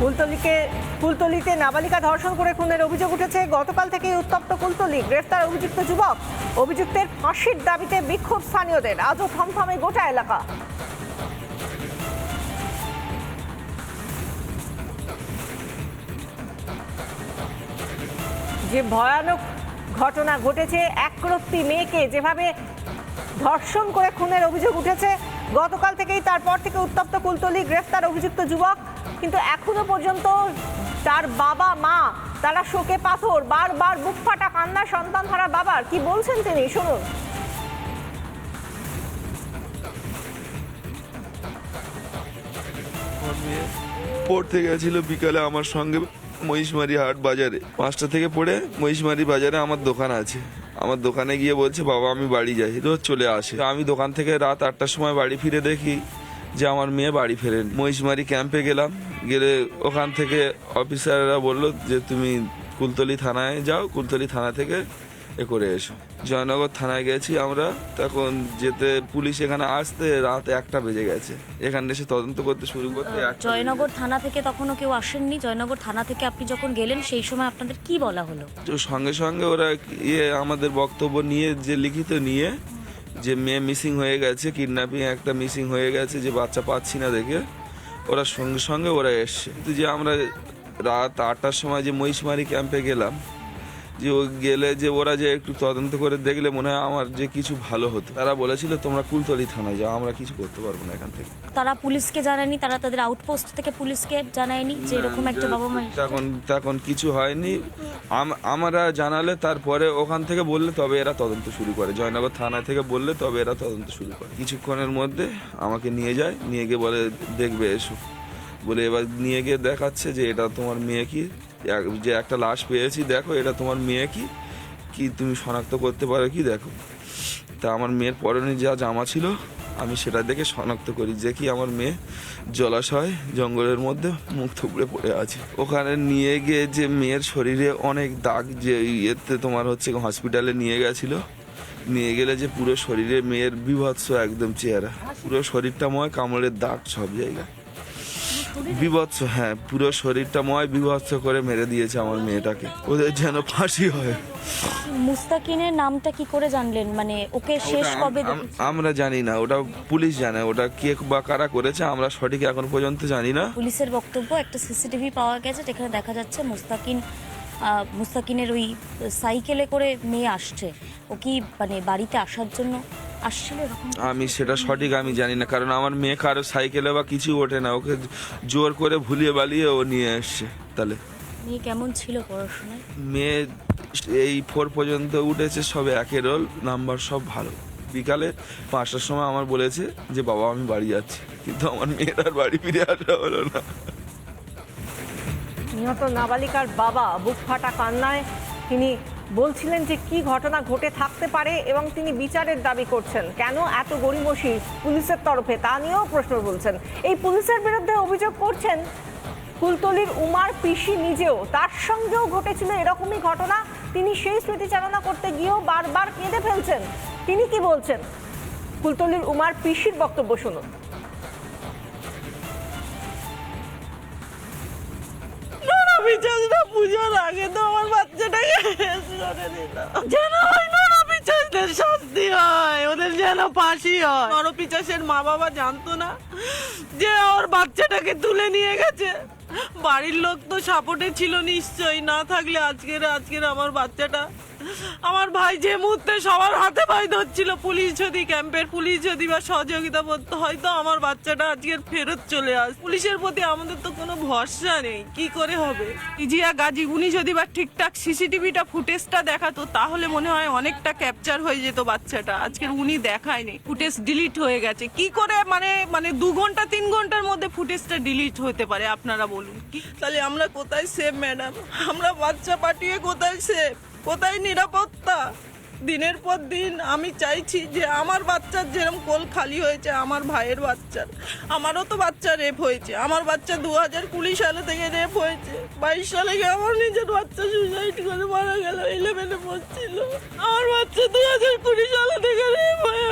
কুলতলিকে কুলতলিতে নাবালিকা ধর্ষণ করে খুনের অভিযোগ উঠেছে। গতকাল থেকেই উত্তপ্ত কুলতলি গ্রেফতার অভিযুক্ত যুবক। অভিযুক্তের ফাঁসির দাবিতে বিক্ষোভ স্থানীয়দের। আজও থমথমে গোটা এলাকা। যে ভয়ানক ঘটনা ঘটেছে, একরত্তি মেয়েকে যেভাবে ধর্ষণ করে খুনের অভিযোগ উঠেছে গতকাল থেকেই তারপর থেকে উত্তপ্ত কুলতলি গ্রেফতার অভিযুক্ত যুবক। কিন্তু এখনও পর্যন্ত তার বাবা, মা, তারা শোকে পাথর, বারবার বুক ফাটা কান্না, সন্তান হারা বাবার। কি বলছেন তিনি? শুনুন। পড়তে গেছিল বিকালে আমার সঙ্গে মহিষমারি হাট বাজারে। পাঁচটা থেকে পড়ে মহিষমারি বাজারে আমার দোকান আছে। আমার দোকানে গিয়ে বলছে, বাবা, আমি বাড়ি যাই। রোজ চলে আসে। আমি দোকান থেকে রাত আটটার সময় বাড়ি ফিরে দেখি যে আমার মেয়ে বাড়ি ফেরেন। মহিষমারি ক্যাম্পে গেলাম। গেলে ওখান থেকে অফিসাররা বলল যে, তুমি কুলতলি থানায় যাও, কুলতলি থানা থেকে এ করে এসো। জয়নগর থানায় গেছি আমরা। তখন যেতে পুলিশ এখানে আসতে রাত একটা বেজে গেছে। এখানে এসে তদন্ত করতে শুরু করতে জয়নগর থানা থেকে তখনও কেউ আসেননি? জয়নগর থানা থেকে আপনি যখন গেলেন সেই সময় আপনাদের কি বলা হলো? তো সঙ্গে সঙ্গে ওরা ইয়ে আমাদের বক্তব্য নিয়ে যে লিখিত নিয়ে যে মেয়ে মিসিং হয়ে গেছে কিডন্যাপিং একটা মিসিং হয়ে গেছে যে বাচ্চা পাচ্ছি না দেখে ওরা সঙ্গে সঙ্গে ওরা এসছে। কিন্তু যে আমরা রাত আটটার সময় যে মহিষমারি ক্যাম্পে গেলাম যে ও গেলে যে ওরা যে একটু তদন্ত করে দেখলে মনে হয় আমার যে কিছু ভালো হতো। তারা বলেছিল তোমরা কুলতলি থানায় যাও আমরা কিছু করতে পারব না এখান থেকে। তারা পুলিশকে জানায়নি তারা তাদের আউটপোস্ট থেকে পুলিশকে জানায়নি যে এরকম একটা বাবা মা তখন তখন কিছু হয়নি। আম- আমরা জানালে তারপরে ওখান থেকে বললে তবে এরা তদন্ত শুরু করে। জয়নগর থানা থেকে বললে তবে এরা তদন্ত শুরু করে। কিছুক্ষণের মধ্যে আমাকে নিয়ে যায় নিয়ে গিয়ে বলে দেখবে এসো। বলে এবার নিয়ে গিয়ে দেখাচ্ছে যে এটা তোমার মেয়ে কি? যে একটা লাশ পেয়েছি, দেখো এটা তোমার মেয়ে কি? কি তুমি শনাক্ত করতে পারো কি? দেখো। তা আমার মেয়ের পরনে যা জামা ছিল, আমি সেটা দেখে শনাক্ত করি। যে কি আমার মেয়ে জলাশয়, জঙ্গলের মধ্যে মুখ থুবড়ে পড়ে আছে। ওখানে নিয়ে গিয়ে যে মেয়ের শরীরে অনেক দাগ যে ইয়েতে তোমার হচ্ছে হসপিটালে নিয়ে গেছিল, নিয়ে গেলে যে পুরো শরীরে মেয়ের বিভৎস একদম চেহারা। পুরো শরীরটা ময়, কামড়ের দাগ সব জায়গায়। বিভৎস হ্যাঁ পুরো শরীরটা ময় বিভৎস করে মেরে দিয়েছে আমার মেয়েটাকে। ওদের যেন ফাঁসি হয়। মুস্তাকিনের নামটা কি করে জানলেন? মানে ওকে শেষ কবে? আমরা জানি না ওটা পুলিশ জানে ওটা কে বা কারা করেছে আমরা সঠিক এখন পর্যন্ত জানি না। পুলিশের বক্তব্য একটা সিসিটিভি পাওয়া গেছে যেখানে দেখা যাচ্ছে মুস্তাকিন মুস্তাকিনের ওই সাইকেলে করে মেয়ে আসছে। ও কি মানে বাড়িতে আসার জন্য আসছিল আমি সেটা সঠিক আমি জানি না কারণ আমার মেয়ে কারও সাইকেলে বা কিছু ওঠে না। ওকে জোর করে ভুলিয়ে বালিয়ে ও নিয়ে এসছে তাহলে মেয়ে কেমন ছিল পড়াশোনায়? মেয়ে এই ফোর পর্যন্ত উঠেছে সব একের রোল নাম্বার সব ভালো। বিকালে পাঁচটার সময় আমার বলেছে যে বাবা আমি বাড়ি যাচ্ছি। কিন্তু আমার মেয়ের আর বাড়ি ফিরে আসা হলো না। নিহত নাবালিকার বাবা বুক ফাটা কান্নায় তিনি বলছিলেন যে কি ঘটনা ঘটে থাকতে পারে এবং তিনি বিচারের দাবি করছেন। কেন এত গরিমসি পুলিশের তরফে? তা নিয়েও প্রশ্ন বলছেন এই পুলিশের বিরুদ্ধে অভিযোগ করছেন কুলতলির উমার পিসি নিজেও। তার সঙ্গেও ঘটেছিল এরকমই ঘটনা। তিনি সেই স্মৃতিচারণা করতে গিয়েও বারবার কেঁদে ফেলছেন। তিনি কি বলছেন? কুলতলির উমার পিসির বক্তব্য শুনুন। পুজোর আগে তো আমার বাচ্চাটাকে যেন ওই নরপিচাসদের শাস্তি হয়, ওদের যেন ফাঁসি হয়। নরপিচাসের মা বাবা জানতো না যে ওর বাচ্চাটাকে তুলে নিয়ে গেছে। বাড়ির লোক তো সাপোর্টে ছিল নিশ্চয়ই। না থাকলে আজকের আজকের আমার বাচ্চাটা। আমার ভাই যে মুহূর্তে সবার হাতে ভাই ধরছিল, পুলিশ যদি ক্যাম্পের পুলিশ যদি বা সহযোগিতা করতে, হয়তো আমার বাচ্চাটা আজকের ফেরত চলে আস পুলিশের প্রতি আমাদের তো কোনো ভরসা নেই। কি করে হবে? ইজিয়া গাজী, উনি যদি বা ঠিকঠাক সিসিটিভিটা ফুটেজটা দেখাতো, তাহলে মনে হয় অনেকটা ক্যাপচার হয়ে যেত বাচ্চাটা। আজকের উনি দেখায়নি। ফুটেজ ডিলিট হয়ে গেছে। কি করে মানে মানে দু ঘণ্টা, তিন ঘণ্টার মধ্যে ফুটেজটা ডিলিট হতে পারে, আপনারা বলুন তাহলে আমরা কোথায় সেভ ম্যাডাম আমরা বাচ্চা পাঠিয়ে কোথায় সেভ কোথায় নিরাপত্তা? দিনের পর দিন আমি চাইছি যে আমার বাচ্চার যেরকম কোল খালি হয়েছে, আমার ভাইয়ের বাচ্চার। আমারও তো বাচ্চা রেপ হয়েছে। আমার বাচ্চা দু হাজার কুড়ি সালে থেকে রেপ হয়েছে। বাইশ সালে গিয়ে আমার নিজের বাচ্চা সুইসাইড করে মারা গেল ইলেভেনে পড়ছিল। আমার বাচ্চা দু হাজার কুড়ি সালে থেকে রেপ হয়ে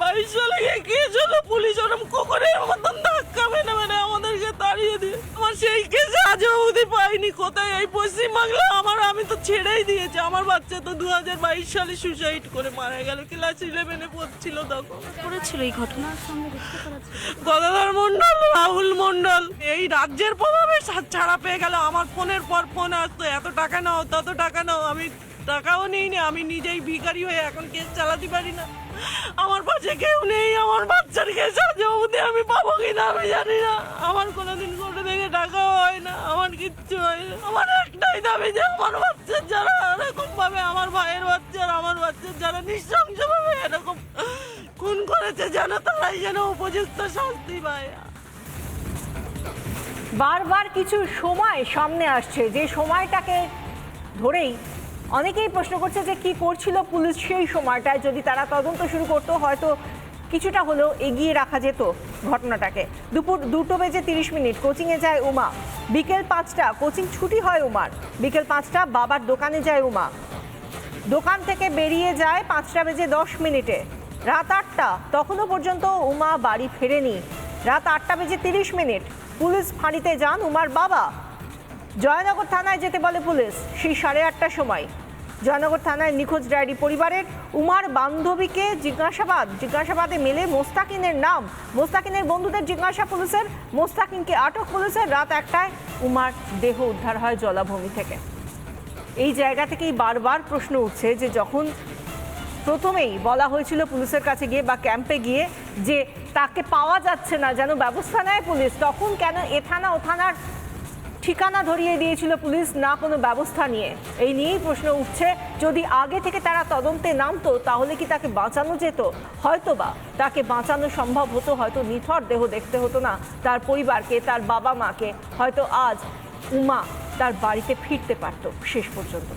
বাইশ সালে গিয়ে চলো পুলিশ ওরম কুকুরের মতন ধাক্কা মেনে মেনে আমাদেরকে তাড়িয়ে দিয়ে। সেই কেস আজও অবধি পাইনি। কোথায়? এই পশ্চিমবাংলা আমার আমি তো ছেড়েই দিয়েছি। আমার বাচ্চা তো দু হাজার বাইশ সালে সুসাইড করে মারা গেল। ক্লাস ইলেভেনে পড়ছিল তখন। করেছিল এই ঘটনার সঙ্গে গদাধর মন্ডল রাহুল মন্ডল এই রাজ্যের প্রভাবে ছাড়া পেয়ে গেল। আমার ফোনের পর ফোন আসতো এত টাকা নাও তত টাকা নাও আমি টাকাও নেই না আমি নিজেই ভিখারি হয়ে এখন কেস চালাতে পারি না। আমার পাশে কেউ নেই, আমার বাচ্চার কেস আছে আমি পাবো কিনা আমি জানি না। আমার কোনোদিন কোর্টে থেকে টাকাও হয় না, আমার কিচ্ছু হয় না। আমার একটাই দাবি যে আমার বাচ্চার যারা এরকম ভাবে আমার ভাইয়ের বাচ্চার, আমার বাচ্চার যারা নৃশংসভাবে এরকম খুন করেছে যেন তারাই যেন উপযুক্ত শাস্তি পায়। বারবার কিছু সময় সামনে আসছে, যে সময়টাকে ধরেই অনেকেই প্রশ্ন করছে যে কি করছিল পুলিশ সেই সময়টায়। যদি তারা তদন্ত শুরু করতো, হয়তো কিছুটা হলেও এগিয়ে রাখা যেত ঘটনাটাকে। দুপুর দুটো বেজে তিরিশ মিনিট, কোচিংয়ে যায় উমা। বিকেল পাঁচটা, কোচিং ছুটি হয় উমার। বিকেল পাঁচটা, বাবার দোকানে যায় উমা। দোকান থেকে বেরিয়ে যায় পাঁচটা বেজে দশ মিনিটে। রাত আটটা, তখনও পর্যন্ত উমা বাড়ি ফেরেনি। রাত আটটা বেজে তিরিশ মিনিট, পুলিশ ফাঁড়িতে যান উমার বাবা। জয়নগর থানায় যেতে বলে পুলিশ। সেই সাড়ে আটটার সময়। জয়নগর থানায় নিখোঁজ ডায়েরি পরিবারের উমার বান্ধবীকে জিজ্ঞাসাবাদ। জিজ্ঞাসাবাদে মেলে মোস্তাকিনের নাম। মোস্তাকিনের বন্ধুদের জিজ্ঞাসা পুলিশের। মোস্তাকিনকে আটক পুলিশের। রাত একটায় উমার দেহ উদ্ধার হয় জলাভূমি থেকে। এই জায়গা থেকেই বারবার প্রশ্ন উঠছে যে যখন প্রথমেই বলা হয়েছিল পুলিশের কাছে গিয়ে বা ক্যাম্পে গিয়ে যে তাকে পাওয়া যাচ্ছে না, যেন ব্যবস্থা নেয় পুলিশ, তখন কেন এ থানা ও থানার ঠিকানা ধরিয়ে দিয়েছিল পুলিশ, না কোনো ব্যবস্থা নিয়ে। এই নিয়েই প্রশ্ন উঠছে, যদি আগে থেকে তারা তদন্তে নামতো, তাহলে কি তাকে বাঁচানো যেত? হয়তো বা তাকে বাঁচানো সম্ভব হতো, হয়তো নিথর দেহ দেখতে হতো না তার পরিবারকে, তার বাবা মাকে হয়তো আজ উমা তার বাড়িতে ফিরতে পারত শেষ পর্যন্ত।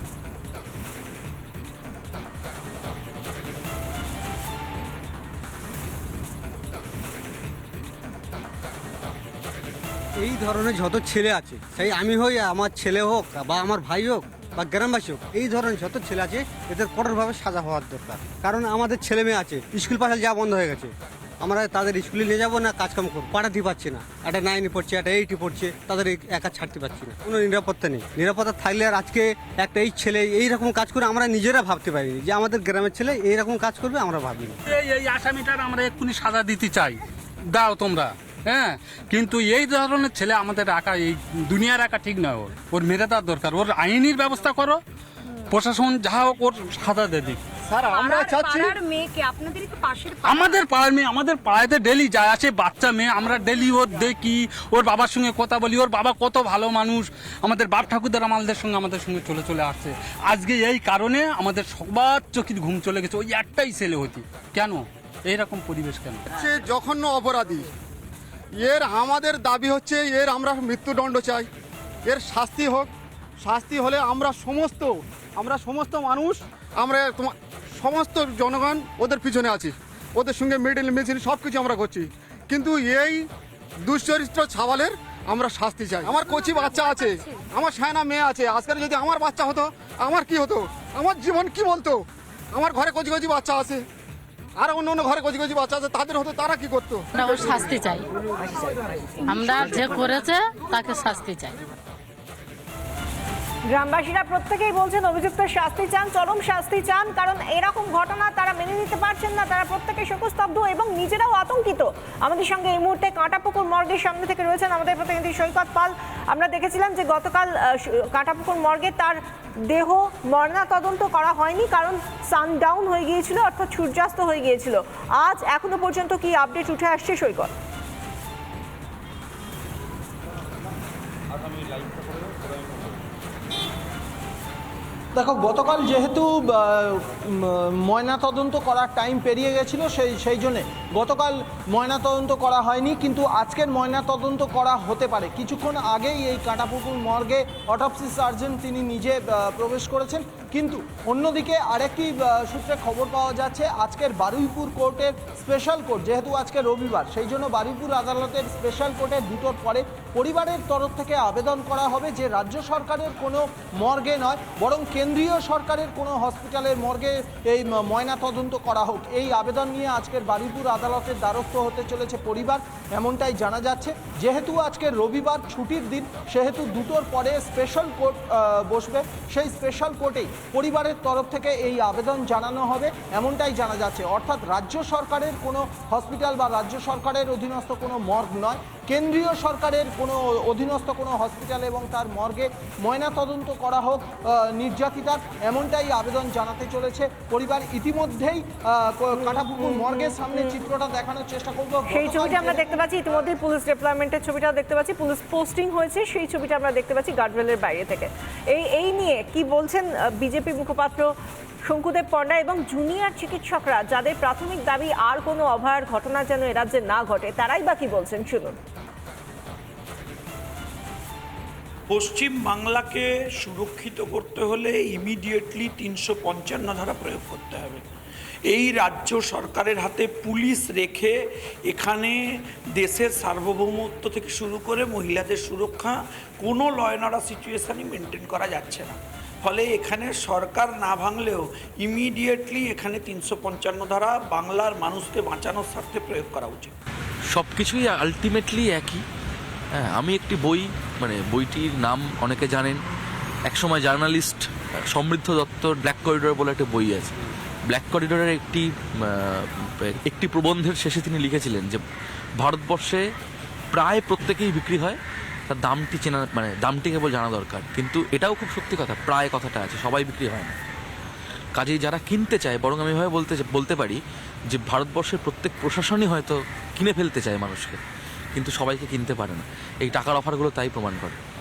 এই ধরনের যত ছেলে আছে, সেই আমি হই আমার ছেলে হোক বা আমার ভাই হোক বা গ্রামবাসী হোক, এই ধরনের যত ছেলে আছে, এদের কঠোরভাবে সাজা হওয়ার দরকার। কারণ আমাদের ছেলে মেয়ে আছে, স্কুল পাশাল যাওয়া বন্ধ হয়ে গেছে। আমরা তাদের স্কুলে নিয়ে যাব না কাজকাম করব পাঠাতে পারছি না। একটা নাইনে পড়ছে, একটা এইটে পড়ছে, তাদের একা ছাড়তে পারছি না। কোনো নিরাপত্তা নেই। নিরাপত্তা থাকলে আর আজকে একটা এই ছেলে এই রকম কাজ করে আমরা নিজেরা ভাবতে পারিনি যে আমাদের গ্রামের ছেলে এই রকম কাজ করবে, আমরা ভাবিনি। এই আসামিটার আমরা এক্ষুনি সাজা দিতে চাই। দাও তোমরা। হ্যাঁ কিন্তু এই ধরনের ছেলে আমাদের রাখা এই দুনিয়া রাখা ঠিক নয় ওর। ওর মেরে দেওয়ার দরকার। ওর আইনির ব্যবস্থা করো। প্রশাসন যা হোক ওর সাজা দিয়ে দিক। স্যার আমরা চাচ্ছি মেয়েকে আপনাদের একটু পাশের আমাদের পাড়ার মেয়ে আমাদের পাড়াতে ডেলি যায় আসে বাচ্চা মেয়ে। আমরা ডেলি ওর দেখি। ওর বাবার সঙ্গে কথা বলি। ওর বাবা কত ভালো মানুষ। আমাদের বাপ ঠাকুরদার আমাদের সঙ্গে আমাদের সঙ্গে চলে চলে আসছে। আজকে এই কারণে আমাদের সবার চোখের ঘুম চলে গেছে। ওই একটাই ছেলে হতি। কেন? এইরকম পরিবেশ কেন? হচ্ছে জঘন্য অপরাধী। এর আমাদের দাবি হচ্ছে এর আমরা মৃত্যুদণ্ড চাই। এর শাস্তি হোক। শাস্তি হলে আমরা সমস্ত আমরা সমস্ত মানুষ, আমরা তোমার সমস্ত জনগণ ওদের পিছনে আছি। ওদের সঙ্গে মিডিল মিছিল সব কিছু আমরা করছি। কিন্তু এই দুশ্চরিত্র ছাওয়ালের আমরা শাস্তি চাই। আমার কচি বাচ্চা আছে, আমার সায়না মেয়ে আছে আজকাল যদি আমার বাচ্চা হতো, আমার কি হতো? আমার জীবন কি বলতো? আমার ঘরে কচি কচি বাচ্চা আছে। আর অন্য অন্য ঘরে গজি গজি বাচ্চা আছে, তাদের হতো তারা কি করতো? না ও শাস্তি চাই। আমরা যে করেছে, তাকে শাস্তি চাই। গ্রামবাসীরা প্রত্যেকেই বলছেন, অভিযুক্ত শাস্তি চান, চরম শাস্তি চান, কারণ এরকম ঘটনা তারা মেনে নিতে পারছেন না। তারা প্রত্যেকে শোকস্তব্ধ এবং নিজেরাও আতঙ্কিত। আমাদের সঙ্গে এই মুহূর্তে কাঁটাপুকুর মর্গের সামনে থেকে রয়েছেন আমাদের প্রতিনিধি সৈকত পাল। আমরা দেখেছিলাম যে গতকাল কাঁটাপুকুর মর্গে তার দেহ ময়না তদন্ত করা হয়নি, কারণ সানডাউন হয়ে গিয়েছিল, অর্থাৎ সূর্যাস্ত হয়ে গিয়েছিল। আজ এখনও পর্যন্ত কি আপডেট উঠে আসছে সৈকত? দেখো, গতকাল যেহেতু ময়নাতদন্ত করার টাইম পেরিয়ে গেছিল, সেই সেই জন্যে। গতকাল ময়নাতদন্ত করা হয়নি, কিন্তু আজকের ময়নাতদন্ত করা হতে পারে। কিছুক্ষণ আগেই এই কাঁটাপুকুর মর্গে অটপসি সার্জন তিনি নিজে প্রবেশ করেছেন। কিন্তু অন্যদিকে আরেকটি সূত্রে খবর পাওয়া যাচ্ছে, আজকের বারুইপুর কোর্টের স্পেশাল কোর্ট যেহেতু আজকে রবিবার, সেই জন্য বারুইপুর আদালতের স্পেশাল কোর্টের দুটোর পরে পরিবারের তরফ থেকে আবেদন করা হবে যে রাজ্য সরকারের কোনো মর্গে নয়, বরং কেন্দ্রীয় সরকারের কোনো হসপিটালের মর্গে এই ময়না তদন্ত করা হোক। এই আবেদন নিয়ে আজকের বারুইপুর আদালতের দ্বারস্থ হতে চলেছে পরিবার, এমনটাই জানা যাচ্ছে। যেহেতু আজকে রবিবার ছুটির দিন, সেহেতু দুটোর পরে স্পেশাল কোর্ট বসবে। সেই স্পেশাল কোর্টেই পরিবারের তরফ থেকে এই আবেদন জানানো হবে, এমনটাই জানা যাচ্ছে। অর্থাৎ রাজ্য সরকারের কোনো হসপিটাল বা রাজ্য সরকারের অধীনস্থ কোনো মর্গ নয়। কেন্দ্রীয় সরকারের কোনো অধীনস্থ কোনো হসপিটাল এবং তার মর্গে ময়না তদন্ত করা হোক নির্যাতিতার এমনটাই আবেদন জানাতে চলেছে। পরিবার ইতিমধ্যেই আহ, কাটাপুকুর মর্গের সামনে চিত্রটা দেখানোর চেষ্টা করব। সেই ছবিটা আমরা দেখতে পাচ্ছি। ইতিমধ্যেই পুলিশ ডিপ্লয়মেন্টের ছবিটা দেখতে পাচ্ছি। পুলিশ পোস্টিং হয়েছে সেই ছবিটা আমরা দেখতে পাচ্ছি গার্ডওয়েলের বাইরে থেকে। এই এই নিয়ে কি বলছেন বিজেপি মুখপাত্র শঙ্কুদেব পণ্ডা এবং জুনিয়র চিকিৎসকরা যাদের প্রাথমিক দাবি আর কোনো অভয়ার ঘটনা যেন এ রাজ্যে না ঘটে তারাই বা কি বলছেন? শুনুন। পশ্চিম বাংলাকে সুরক্ষিত করতে হলে ইমিডিয়েটলি তিনশো পঞ্চান্ন ধারা প্রয়োগ করতে হবে। এই রাজ্য সরকারের হাতে পুলিশ রেখে এখানে দেশের সার্বভৌমত্ব থেকে শুরু করে মহিলাদের সুরক্ষা কোনো লয়নারা সিচুয়েশানই মেনটেন করা যাচ্ছে না। ফলে এখানে সরকার না ভাঙলেও ইমিডিয়েটলি এখানে তিনশো পঞ্চান্ন ধারা বাংলার মানুষকে বাঁচানোর স্বার্থে প্রয়োগ করা উচিত। সব কিছুই আলটিমেটলি একই। হ্যাঁ আমি একটি বই মানে বইটির নাম অনেকে জানেন। একসময় জার্নালিস্ট সমৃদ্ধ দত্তর ব্ল্যাক করিডোর বলে একটা বই আছে। ব্ল্যাক করিডোরের একটি একটি প্রবন্ধের শেষে তিনি লিখেছিলেন যে, ভারতবর্ষে প্রায় প্রত্যেকেই বিক্রি হয়, তার দামটি চেনা মানে দামটি কেবল জানা দরকার। কিন্তু এটাও খুব সত্যি কথা, প্রায় কথাটা আছে, সবাই বিক্রি হয় না। কাজেই যারা কিনতে চায়, বরং আমি এভাবে বলতে বলতে পারি যে, ভারতবর্ষের প্রত্যেক প্রশাসনই হয়তো কিনে ফেলতে চায় মানুষকে। কিন্তু সবাইকে কিনতে পারে না। এই টাকার অফারগুলো তাই প্রমাণ করে।